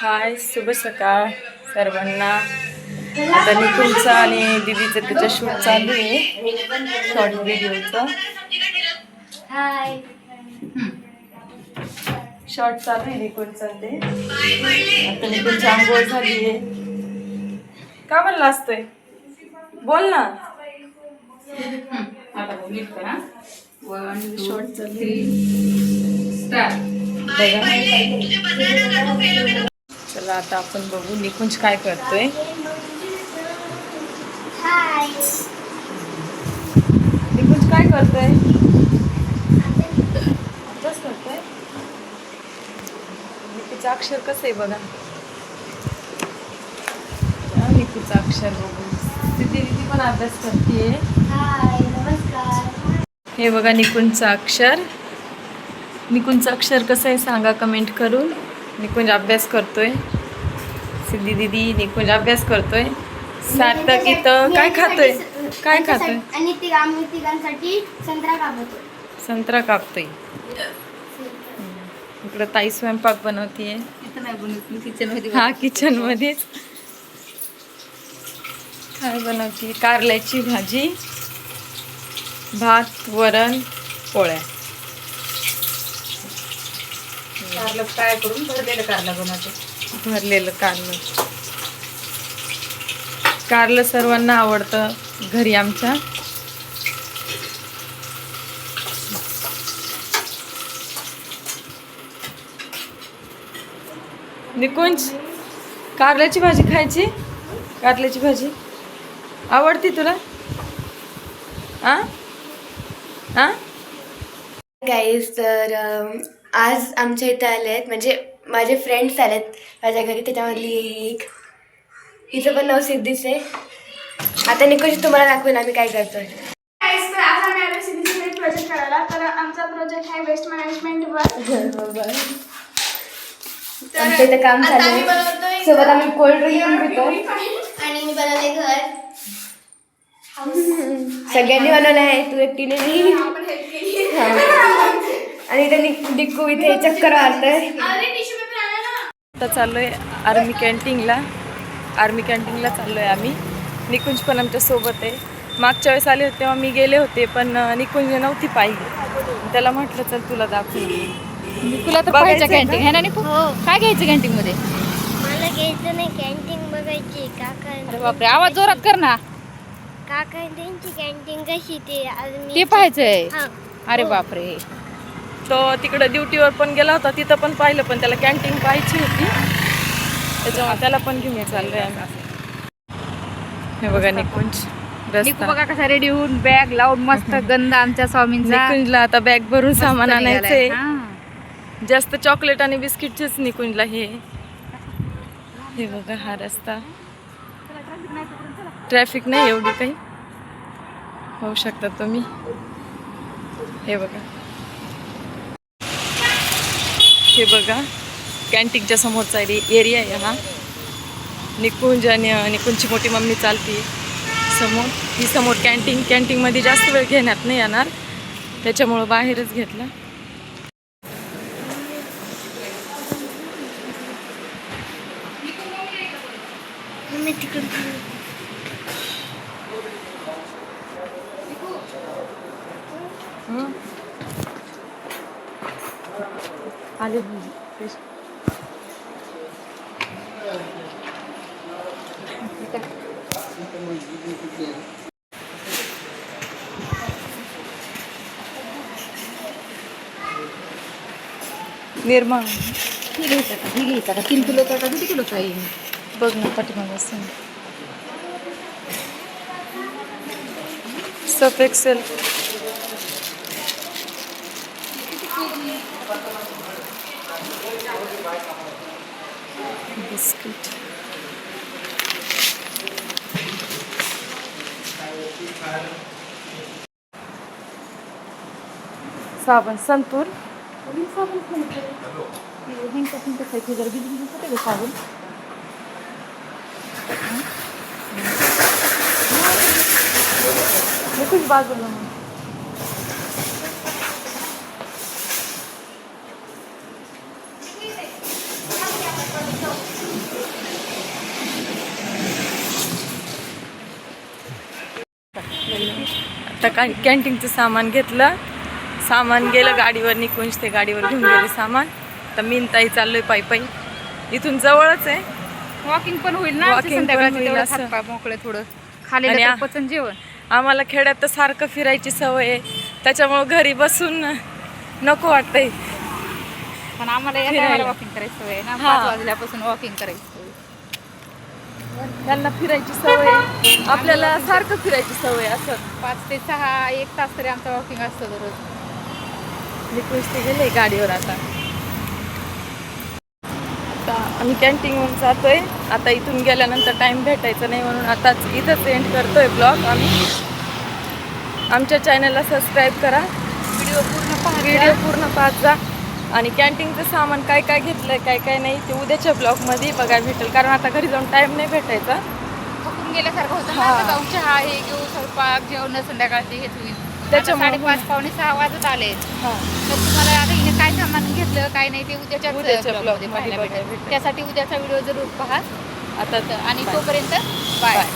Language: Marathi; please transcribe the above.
हाय शुभ सकाळ सर्वांना. आता निकुंजचा आणि दिदीचं त्याचं शूट चालू आहे शॉर्ट व्हिडिओचं हाय. शॉर्ट चालू आहे निकुंजचं ते. आता निकुंजची आंघोळ झाली आहे. का म्हणलं असतंय? बोल ना. शॉर्ट चालू बघा. चला आता आपण बघू निकुंज काय करतोय. हाय निकुंज काय करतोय? अभ्यास करतोय. निकूचं अक्षर कसं आहे बघा. निकूचं अक्षर बघू. तिथे दिदी पण अभ्यास करते हाय नमस्कार. हे बघा निकुंजचं अक्षर. निकुंजचं अक्षर कसं आहे सांगा कमेंट करून. निकुंज अभ्यास करतोय. सिद्धी दिदी निकुंज अभ्यास करतोय. सार्थक इथं काय खातोय? काय खातोय? आणि ती आम्ही तिघांसाठी संत्रा कापतो संत्रा कापतोय. इकडं ताई स्वयंपाक बनवतीये. किचन हा किचन मध्येच काय बनवते कारल्याची भाजी भात वरण पोळ्या. कारलं फ्राय करून भरलेलं कारला बनवते. भरलेलं कारलं. कारलं सर्वांना आवडतं घरी आमच्या. निकुंज कारल्याची भाजी खायची? कारल्याची भाजी. आवडती तुला? आ? आ? गाईज तर आज आमच्या इथे आले आहेत. म्हणजे माझे फ्रेंड्स आले आहेत. माझ्या घरी त्याच्यामधली एक हिचं पण नाव सिद्धीच आहे. आता निकोश तुम्हाला दाखवेन आम्ही काय करतोय. गाईज तर आज आम्ही आलो सिटीमध्ये प्रोजेक्ट करायला. तर आमचा प्रोजेक्ट आहे वेस्ट मॅनेजमेंटवर आमचं इथं काम चालू आहे. सोबत आम्ही कोल्ड ड्रिंक पण पितो आणि मी बनवले घर. सगळ्यांनी बनवलं आहे. तू एकटीने मी आपण हेल्प केली. हा. आणि इथे निक- डिक्कू इथे चक्कर मारतोय. आता चाललोय आर्मी कॅन्टीनला. आर्मी कॅन्टीनला चाललोय आम्ही. निकुंज पण आमच्यासोबत आहे. मागच्या वेळेस आले होते तेव्हा मी गेले होते पण निकुंज नव्हती पाहिजे त्याला म्हटलं चल तुला दाखवली तुला तर बघायचं? कॅन्टीन है ना निकू काय घ्यायचं कॅन्टीन मध्ये? मला घ्यायचं नाही कॅन्टीन बघायची. काका अरे बापरे आवाज जोरात कर ना. काका त्यांची कॅन्टीन कशी ते ते पाहायचंय. हा. अरे बापरे. तो तिकडं ड्युटीवर पण गेला होता तिथं पण पाहिलं पण त्याला कॅन्टीन पाहायची होती. त्याच्यामुळे त्याला पण घेऊन चाललोय आम्ही. हे बघा निकुंज निकू बघा कसा रेडी होऊन बॅग लावून मस्त गंध आमच्या स्वामींचा. निकुंजला आता बॅग भरून सामान आणायचंय. हा. जास्त चॉकलेट आणि बिस्किटचेच निकुंजला हे. हे बघा हा रस्ता. ट्रॅफिक नाही एवढी काही. होऊ शकतात तुम्ही. हे बघा. हे बघा. कॅन्टीनच्या समोरचा एरिया आहे हा. निकुंज आणि निकुंजची मोठी मम्मी चालते समोर. ही समोर कॅन्टीन कॅन्टीनमध्ये जास्त वेळ घेण्यात नाही येणार. त्याच्यामुळं बाहेरच घेतलं. तिकडे आले निर्माण ही घ्यायचं का ही घ्यायचं का तीन किलोचा का किती किलोचा आहे बघ ना पाठीमागं असं सफ एक्सेल बिस्किट साबण संतूर. साबण कुछ बाजूला मग. आता काय कॅन्टीनचं सामान घेतलं. सामान गेलं गाडीवर निघून ते गाडीवर घेऊन गेले सामान. तर मी न ताई चाललोय पायी पायी इथून जवळच आहे. वॉकिंग पण होईल ना. हातपाय मोकळे थोडं. खाली पचन जेवण. आम्हाला खेड्यात तर सारखं फिरायची सवय आहे. त्याच्यामुळं घरी बसून नको वाटतंय. पण आम्हाला या. टायमाला वॉकिंग करायची सवय आहे ना. पाच वाजल्यापासून वॉकिंग करायची सवय त्यांना फिरायची सवय आहे. आपल्याला सारखं फिरायची सवय आहे असं. पाच ते सहा एक तास तरी आमचं वॉकिंग असतं दररोज. ते गेले गाडीवर आता. आता आम्ही कॅन्टीनवरून जातोय. आता इथून गेल्यानंतर टाइम भेटायचा नाही म्हणून आताच इथंच एंड करतोय ब्लॉग आम्ही. आमच्या चॅनलला सबस्क्राईब करा. व्हिडिओ पूर्ण पाहत व्हिडिओ पूर्ण पाहत जा. आणि कॅन्टीनचं सामान काय काय घेतलंय काय काय नाही ते उद्याच्या ब्लॉगमध्ये बघायला भेटेल. कारण आता घरी जाऊन टाइम नाही भेटायचा. थकून गेल्यासारखं होतं ना. आता जाऊन चहा हे घेऊ स्वयंपाक जेवण संध्याकाळचे हेच होईल त्याच्यामुळे- त्याच्यामुळे साडेपाच पावणे सहा वाजत आले. हां. तर तुम्हाला आता हिने काय सामान घेतलं काय नाही ते उद्याच्या उद्याच्या vlog vlog मध्ये मध्ये पाहायला बघायला भेटेल. भेटेल. त्यासाठी उद्याचा व्हिडिओ जरूर पहा. आता आणि. तोपर्यंत बाय बाय